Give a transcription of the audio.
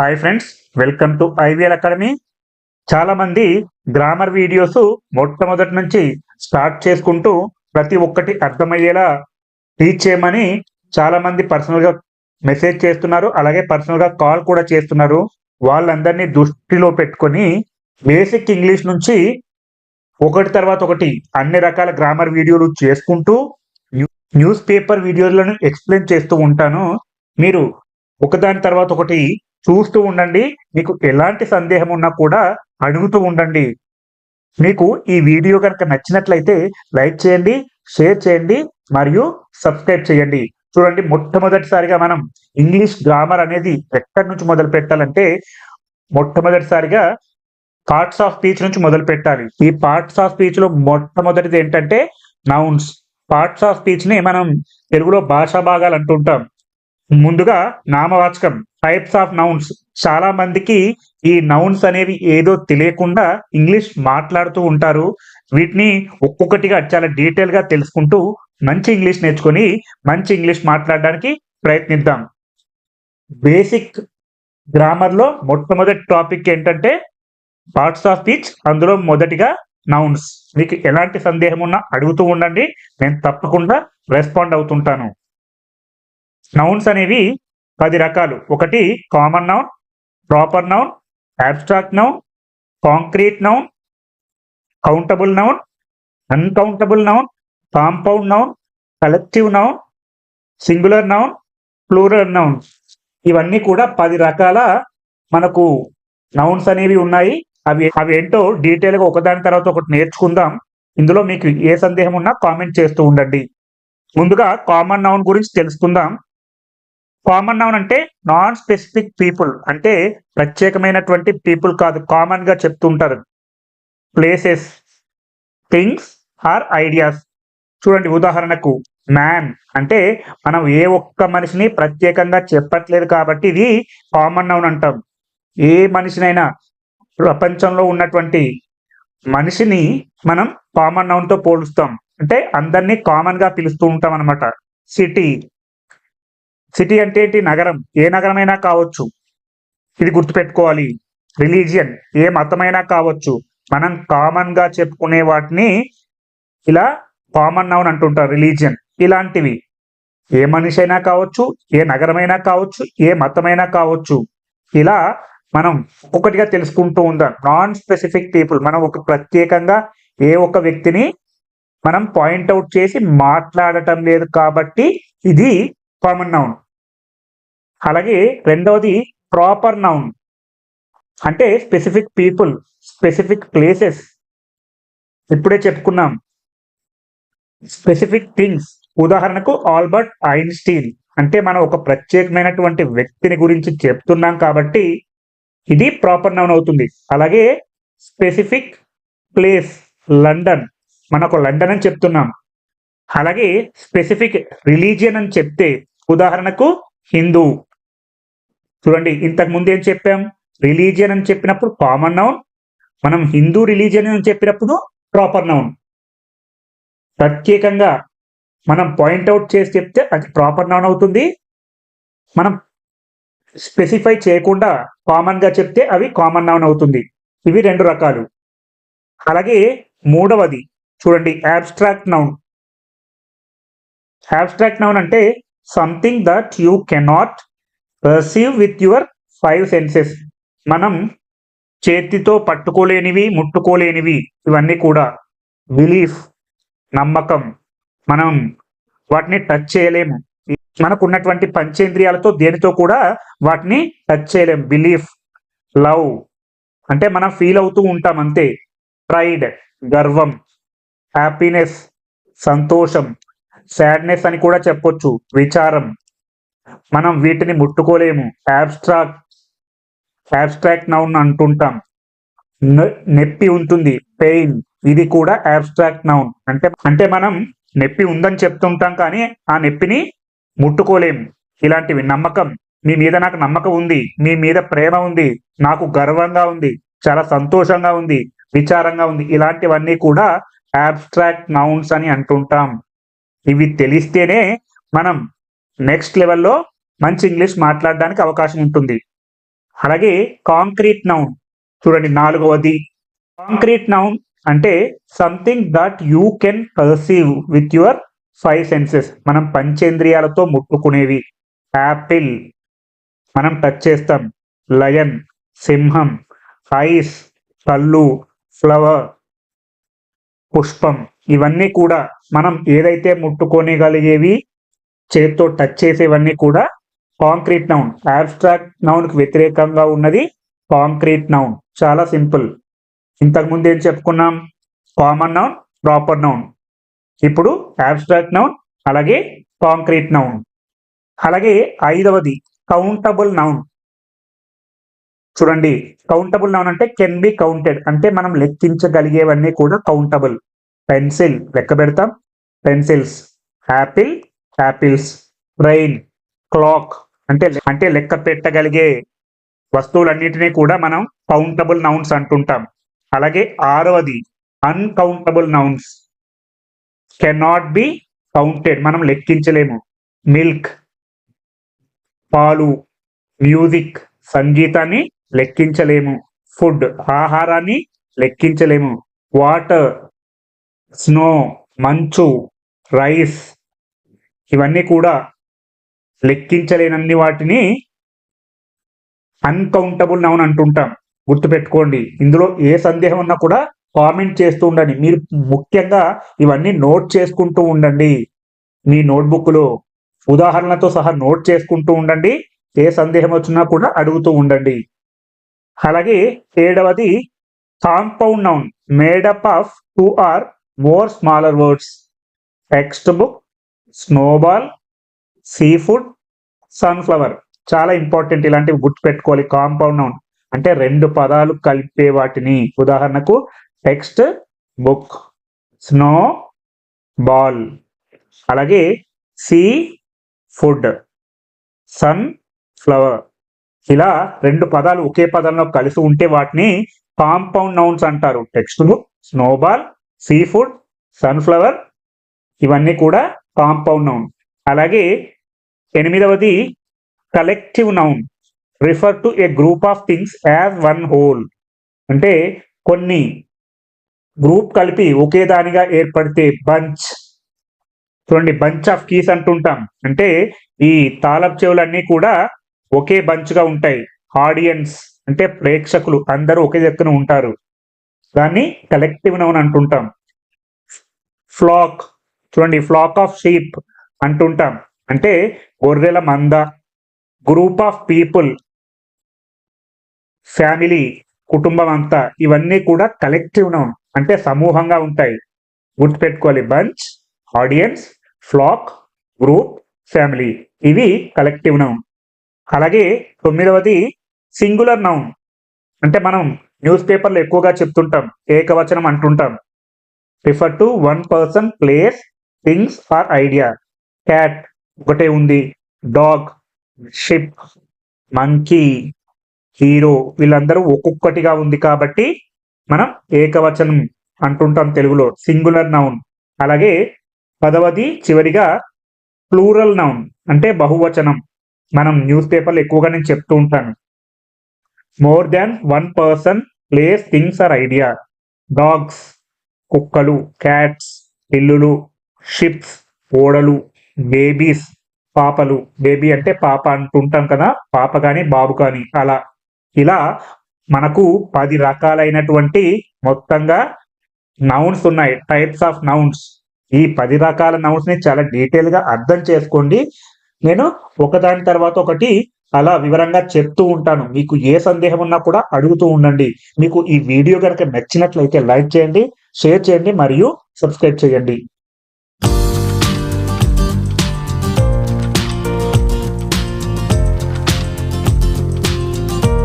Hi friends welcome to IVL academy చాలామంది grammar videos మొట్టమొదటి నుంచి స్టార్ట్ చేసుకుంటూ ప్రతి ఒక్కటి అర్థమయ్యేలా టీచ్ చేయమని చాలామంది పర్సనల్గా మెసేజ్ చేస్తున్నారు. అలాగే పర్సనల్గా కాల్ కూడా చేస్తున్నారు. వాళ్ళందరినీ దృష్టిలో పెట్టుకొని బేసిక్ ఇంగ్లీష్ నుంచి ఒకటి తర్వాత ఒకటి అన్ని రకాల గ్రామర్ వీడియోలు చేసుకుంటూ న్యూస్ పేపర్ వీడియోలను ఎక్స్ప్లెయిన్ చేస్తూ ఉంటాను. మీరు ఒకదాని తర్వాత ఒకటి చూస్తూ ఉండండి. మీకు ఎలాంటి సందేహం ఉన్నా కూడా అడుగుతూ ఉండండి. మీకు ఈ వీడియో కనుక నచ్చినట్లయితే లైక్ చేయండి షేర్ చేయండి మరియు సబ్స్క్రైబ్ చేయండి. చూడండి మొట్టమొదటిసారిగా మనం ఇంగ్లీష్ గ్రామర్ అనేది ఎక్కడి నుంచి మొదలు పెట్టాలంటే మొట్టమొదటిసారిగా పార్ట్స్ ఆఫ్ స్పీచ్ నుంచి మొదలు పెట్టాలి. ఈ పార్ట్స్ ఆఫ్ స్పీచ్లో మొట్టమొదటిది ఏంటంటే నౌన్స్ పార్ట్స్ ఆఫ్ స్పీచ్ని మనం తెలుగులో భాషా భాగాలు అంటుంటాం. ముందుగా నామవాచకం. టైప్స్ ఆఫ్ నౌన్స్ చాలా మందికి ఈ నౌన్స్ అనేవి ఏదో తెలియకుండా ఇంగ్లీష్ మాట్లాడుతూ ఉంటారు. వీటిని ఒక్కొక్కటిగా చాలా డీటెయిల్గా తెలుసుకుంటూ మంచి ఇంగ్లీష్ నేర్చుకొని మంచి ఇంగ్లీష్ మాట్లాడడానికి ప్రయత్నిద్దాం. బేసిక్ గ్రామర్లో మొట్టమొదటి టాపిక్ ఏంటంటే పార్ట్స్ ఆఫ్ స్పీచ్ అందులో మొదటిగా నౌన్స్ మీకు ఎలాంటి సందేహం ఉన్నా అడుగుతూ ఉండండి. నేను తప్పకుండా రెస్పాండ్ అవుతుంటాను. నౌన్స్ అనేవి పది రకాలు. ఒకటి common noun proper noun abstract noun concrete noun countable noun uncountable noun compound noun collective noun singular noun plural noun ఇవన్నీ కూడా పది రకాల మనకు నౌన్స్ అనేవి ఉన్నాయి. అవి అవి ఏంటో డీటెయిల్గా ఒకదాని తర్వాత ఒకటి నేర్చుకుందాం. ఇందులో మీకు ఏ సందేహం ఉన్నా కామెంట్ చేస్తూ ఉండండి. ముందుగా కామన్ నౌన్ గురించి తెలుసుకుందాం. కామన్ నౌన్ అంటే నాన్ స్పెసిఫిక్ పీపుల్ అంటే ప్రత్యేకమైనటువంటి పీపుల్ కాదు. కామన్గా చెప్తుంటారు. ప్లేసెస్ థింగ్స్ ఆర్ ఐడియాస్ చూడండి ఉదాహరణకు మ్యాన్ అంటే మనం ఏ ఒక్క మనిషిని ప్రత్యేకంగా చెప్పట్లేదు కాబట్టి ఇది కామన్ నౌన్ అంటాం. ఏ మనిషినైనా ప్రపంచంలో ఉన్నటువంటి మనిషిని మనం కామన్ నౌన్తో పోలుస్తాం. అంటే అందరినీ కామన్గా పిలుస్తూ ఉంటాం అనమాట సిటీ సిటీ అంటే ఏంటి? నగరం. ఏ నగరమైనా కావచ్చు. ఇది గుర్తుపెట్టుకోవాలి. రిలీజియన్. ఏ మతమైనా కావచ్చు. మనం కామన్గా చెప్పుకునే వాటిని ఇలా కామన్ నౌన్ అంటుంటారు రిలీజియన్. ఇలాంటివి. ఏ మనిషి అయినా కావచ్చు ఏ నగరమైనా కావచ్చు ఏ మతమైనా కావచ్చు. ఇలా మనం ఒక్కొక్కటిగా తెలుసుకుంటూ ఉందాం. నాన్ స్పెసిఫిక్ పీపుల్ మనం ఒక ప్రత్యేకంగా ఏ ఒక్క వ్యక్తిని మనం పాయింట్ అవుట్ చేసి మాట్లాడటం లేదు కాబట్టి ఇది కామన్ నౌన్ అలాగే రెండవది ప్రాపర్ నౌన్ అంటే స్పెసిఫిక్ పీపుల్ స్పెసిఫిక్ ప్లేసెస్ ఇప్పుడే చెప్పుకున్నాం. స్పెసిఫిక్ థింగ్స్ ఉదాహరణకు ఆల్బర్ట్ ఐన్స్టీన్. అంటే మనం ఒక ప్రత్యేకమైనటువంటి వ్యక్తిని గురించి చెప్తున్నాం కాబట్టి ఇది ప్రాపర్ నౌన్ అవుతుంది. అలాగే స్పెసిఫిక్ ప్లేస్ లండన్ మనకు లండన్ అని చెప్తున్నాం. అలాగే స్పెసిఫిక్ రిలీజియన్ అని చెప్తే ఉదాహరణకు హిందూ. చూడండి ఇంతకు ముందు ఏం చెప్పాం? రిలీజియన్ అని చెప్పినప్పుడు కామన్ నౌన్ మనం హిందూ రిలీజియన్ అని చెప్పినప్పుడు ప్రాపర్ నౌన్. ప్రత్యేకంగా మనం పాయింట్అవుట్ చేసి చెప్తే అది ప్రాపర్ నౌన్ అవుతుంది. మనం స్పెసిఫై చేయకుండా కామన్గా చెప్తే అవి కామన్ నౌన్ అవుతుంది. ఇవి రెండు రకాలు. అలాగే మూడవది చూడండి యాబ్స్ట్రాక్ట్ నౌన్ యాబ్స్ట్రాక్ట్ నౌన్ అంటే something that you cannot perceive with your five senses మనం చేతితో పట్టుకోలేనివి ముట్టుకోలేనివి ఇవన్నీ కూడా బిలీఫ్ నమ్మకం. మనం వాటిని టచ్ చేయలేము. మనకు ఉన్నటువంటి పంచేంద్రియాలతో దేనితో కూడా వాటిని టచ్ చేయలేం బిలీఫ్ లవ్ అంటే మనం ఫీల్ అవుతూ ఉంటాం అంతే. ప్రైడ్ గర్వం హ్యాపీనెస్ సంతోషం. సాడ్నెస్ అని కూడా చెప్పొచ్చు. విచారం. మనం వీటిని ముట్టుకోలేము. యాబ్స్ట్రాక్ట్ యాబ్స్ట్రాక్ట్ నౌన్ అంటుంటాం. నొప్పి ఉంటుంది. పెయిన్ ఇది కూడా యాబ్స్ట్రాక్ట్ నౌన్ అంటే అంటే మనం నొప్పి ఉందని చెప్తుంటాం కానీ ఆ నొప్పిని ముట్టుకోలేము. ఇలాంటివి. నమ్మకం. మీ మీద నాకు నమ్మకం ఉంది. మీ మీద ప్రేమ ఉంది. నాకు గర్వంగా ఉంది. చాలా సంతోషంగా ఉంది. విచారంగా ఉంది. ఇలాంటివన్నీ కూడా యాబ్స్ట్రాక్ట్ నౌన్స్ అని అంటుంటాం. ఇవి తెలిస్తేనే మనం నెక్స్ట్ లెవెల్లో మంచి ఇంగ్లీష్ మాట్లాడడానికి అవకాశం ఉంటుంది. అలాగే కాంక్రీట్ నౌన్ చూడండి నాలుగవది. కాంక్రీట్ నౌన్ అంటే something that you can perceive with your five senses మనం పంచేంద్రియాలతో ముట్టుకునేవి. యాపిల్ మనం టచ్ చేస్తాం. లయన్ సింహం ఐస్ కళ్ళు ఫ్లవర్ పుష్పం. ఇవన్నీ కూడా మనం ఏదైతే ముట్టుకోనిగలిగేవి చేత్తో టచ్ చేసేవన్నీ కూడా కాంక్రీట్ నౌన్ అబ్స్ట్రాక్ట్ నౌన్కి వ్యతిరేకంగా ఉన్నది కాంక్రీట్ నౌన్ చాలా సింపుల్. ఇంతకు ముందు ఏం చెప్పుకున్నాం? కామన్ నౌన్ ప్రాపర్ నౌన్ ఇప్పుడు అబ్స్ట్రాక్ట్ నౌన్ అలాగే కాంక్రీట్ నౌన్ అలాగే ఐదవది కౌంటబుల్ నౌన్ చూడండి కౌంటబుల్ నౌన్ అంటే కెన్ బి కౌంటెడ్ అంటే మనం లెక్కించగలిగేవన్నీ కూడా కౌంటబుల్ పెన్సిల్ లెక్క పెడతాం. Pencils apple apples brain clock అంటే అంటే లెక్క పెట్టగలిగే వస్తువులన్నిటినీ కూడా మనం కౌంటబుల్ నౌన్స్ అంటుంటాం. అలాగే ఆరవది uncountable nouns cannot be counted మనం లెక్కించలేము. మిల్క్ పాలు మ్యూజిక్ సంగీతాన్ని లెక్కించలేము. ఫుడ్ ఆహారాన్ని లెక్కించలేము. వాటర్ స్నో మంచు రైస్ ఇవన్నీ కూడా లెక్కించలేనన్ని వాటిని అన్కౌంటబుల్ నౌన్ అంటుంటాం. గుర్తుపెట్టుకోండి. ఇందులో ఏ సందేహం ఉన్నా కూడా కామెంట్ చేస్తూ ఉండండి. మీరు ముఖ్యంగా ఇవన్నీ నోట్ చేసుకుంటూ ఉండండి. మీ నోట్బుక్లో ఉదాహరణతో సహా నోట్ చేసుకుంటూ ఉండండి. ఏ సందేహం వచ్చినా కూడా అడుగుతూ ఉండండి. అలాగే ఏడవది compound noun made up of two or more smaller words text book snowball sea food sunflower చాలా ఇంపార్టెంట్ ఇలాంటివి గుర్తుపెట్టుకోవాలి. కాంపౌండ్ నౌన్ అంటే రెండు పదాలు కలిపే వాటిని. ఉదాహరణకు టెక్స్ట్ బుక్ స్నో బాల్ అలాగే సీ ఫుడ్ సన్ ఫ్లవర్ ఇలా రెండు పదాలు ఒకే పదంలో కలిసి ఉంటే వాటిని కాంపౌండ్ నౌన్స్ అంటారు. Text book snowball sea food sunflower ఇవన్నీ కూడా కాంపౌండ్ నౌన్. అలాగే ఎనిమిదవది collective noun refer to a group of things as one whole. అంటే కొన్ని గ్రూప్ కలిపి ఒకే దానిగా ఏర్పడితే బంచ్. చూడండి బంచ్ ఆఫ్ కీస్ అంటుంటాం. అంటే ఈ తాళపు చెవులన్నీ కూడా ఒకే బంచ్గా ఉంటాయి. ఆడియన్స్ అంటే ప్రేక్షకులు అందరూ ఒకే దగ్గర ఉంటారు. దాన్ని కలెక్టివ్ నౌన్ అంటుంటాం. ఫ్లాక్ చూడండి ఫ్లాక్ ఆఫ్ షీప్ అంటుంటాం. అంటే గొర్రెల మంద గ్రూప్ ఆఫ్ పీపుల్ ఫ్యామిలీ కుటుంబం అంతా ఇవన్నీ కూడా కలెక్టివ్ నౌన్ అంటే సమూహంగా ఉంటాయి. గుర్తుపెట్టుకోవాలి bunch audience flock group family ఇవి కలెక్టివ్ నౌన్ అలాగే తొమ్మిదవది సింగులర్ నౌన్ అంటే మనం న్యూస్ పేపర్లో ఎక్కువగా చెప్తుంటాం ఏకవచనం అంటుంటాం. Refer to one person place things or idea cat ఒకటే ఉంది. డాగ్ షిప్ మంకీ హీరో వీళ్ళందరూ ఒక్కొక్కటిగా ఉంది కాబట్టి మనం ఏకవచనం అంటుంటాం తెలుగులో. సింగులర్ నౌన్ అలాగే పదవది చివరిగా ప్లూరల్ నౌన్ అంటే బహువచనం. మనం న్యూస్ పేపర్లు ఎక్కువగా నేను చెప్తూ ఉంటాను. More than one person place things or idea dogs కుక్కలు క్యాట్స్ పిల్లులు షిప్స్ ఓడలు బేబీస్ పాపలు బేబీ అంటే పాప అంటుంటాం కదా పాప కానీ బాబు కానీ అలా. ఇలా మనకు పది రకాలైనటువంటి మొత్తంగా నౌన్స్ ఉన్నాయి టైప్స్ ఆఫ్ నౌన్స్ ఈ పది రకాల నౌన్స్ని చాలా డీటెయిల్గా అర్థం చేసుకోండి. నేను ఒకదాని తర్వాత ఒకటి అలా వివరంగా చెప్తూ ఉంటాను. మీకు ఏ సందేహం ఉన్నా కూడా అడుగుతూ ఉండండి. మీకు ఈ వీడియో కనుక నచ్చినట్లయితే లైక్ చేయండి షేర్ చేయండి మరియు సబ్స్క్రైబ్ చేయండి.